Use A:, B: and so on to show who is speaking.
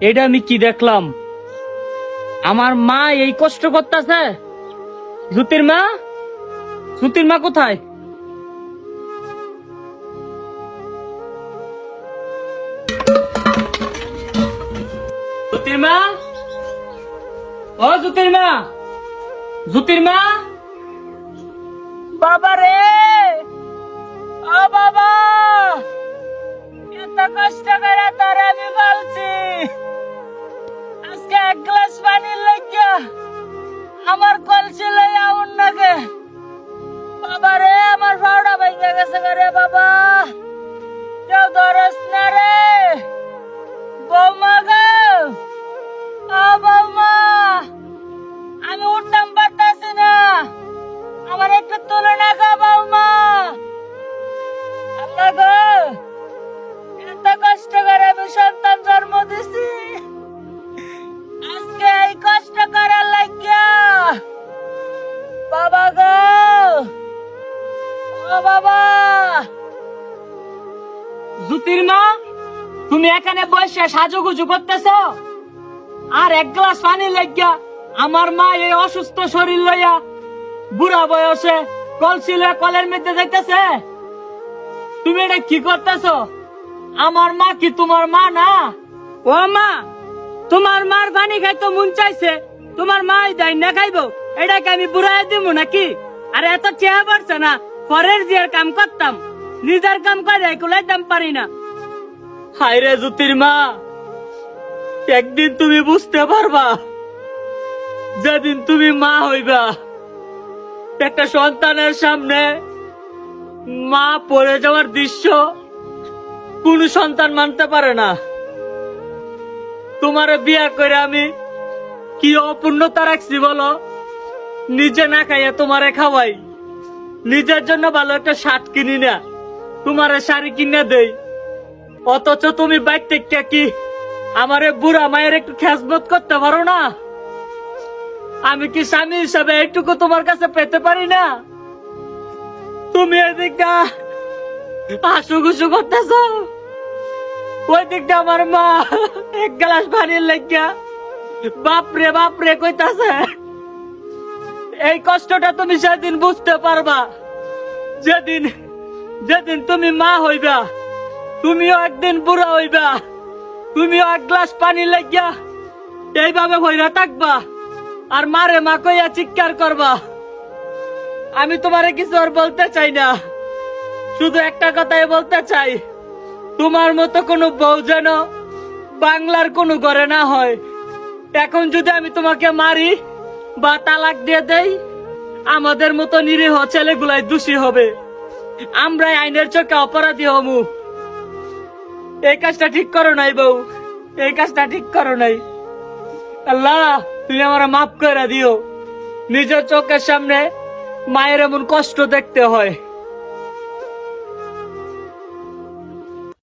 A: এটা আমি কি দেখলাম? আমার মা এই কষ্ট করতেছে। জুতির মা? জুতির মা কোথায়? মা? ও মা! মা? বাবা রে! বাবা! কষ্ট করে তোর আমি বলছি। এক গ্লাস পানি লাগিয়া আমার কলসি লইয়া অন্যকে বাবা রে, আমার ফাউডা ভেঙে গেছে রে বাবা। কেউ ধরস না রে। বৌমা গো। ও বৌমা, আমি উঠতাম পারতাছি না। আমার একটু তুলে না গো জুতির মা তুমি এখানে বসে সাজুগুজু করতেছ? আর এক গ্লাস পানি লাগিয়া আমার মা এই অসুস্থ শরীর লইয়া বুড়া বয়সে কলসি লইয়া কলের মধ্যে যাইতেছে? তুমি এটা কি করতেছ? আমার মা কি তোমার মা না? ও মা, তোমার মার পানি খাইতো মন চাইছে, তোমার মা দেয় না খাইবো। এটাকে আমি বুড়াই দিব নাকি? আর এত চেহারা পারছে না, পরের জিয়ার কাম করতাম। নিজের কাম করে কুলাইতাম পারি না। হায় রে জ্যোতির মা, একদিন তুমি বুঝতে পারবা, যেদিন তুমি মা হইবা, একটা সন্তানের সামনে মা পড়ে যাওয়ার দৃশ্য কোন সন্তান মানতে পারে না। তোমার বিয়া করে আমি কি অপূর্ণতা রাখছি বলো? নিজে না খাইয়া তোমারে খাওয়াই। নিজের জন্য ভালো একটা শার্ট কিনি না। তোমারে শাড়ি কিনে দেই। অথচ তুমি থেকে কি আমারে বুড়া মায়ের একটু খেসবোধ করতে পারো না? আমি কি স্বামী হিসাবে এইটুকু তোমার কাছে পেতে পারি না? তুমি এদিকটা খুশু করতেছ। ওই দিকটা আমার মা এক গ্লাস পানির লাগিয়া বাপরে বাপরে কইতাছে, এই কষ্টটা তুমি সেদিন বুঝতে পারবা। যেদিন যেদিন তুমি মা হইবা, তুমিও একদিন বুড়া হইবা। তুমিও এক গ্লাস পানি লাগিয়া এইভাবে হইরা থাকবা আর মারে মা কইয়া চিৎকার করবা। আমি তোমারে কিছু আর বলতে চাই না। শুধু একটা কথাই বলতে চাই, তোমার মতো কোনো বউ যেন বাংলার কোনো ঘরে না হয়। এখন যদি আমি তোমাকে মারি বা তালাক দিয়ে দেই, আমাদের মতো নিরীহ ছেলেগুলাই দোষী হবে। আমরাই আইনের চোখে অপরাধী হমু। এই কাজটা ঠিক করো নাই বউ। এই কাজটা ঠিক করো নাই। আল্লাহ, তুমি আমার মাফ করে দিও। নিজের চোখের সামনে মায়ের এমন কষ্ট দেখতে হয়।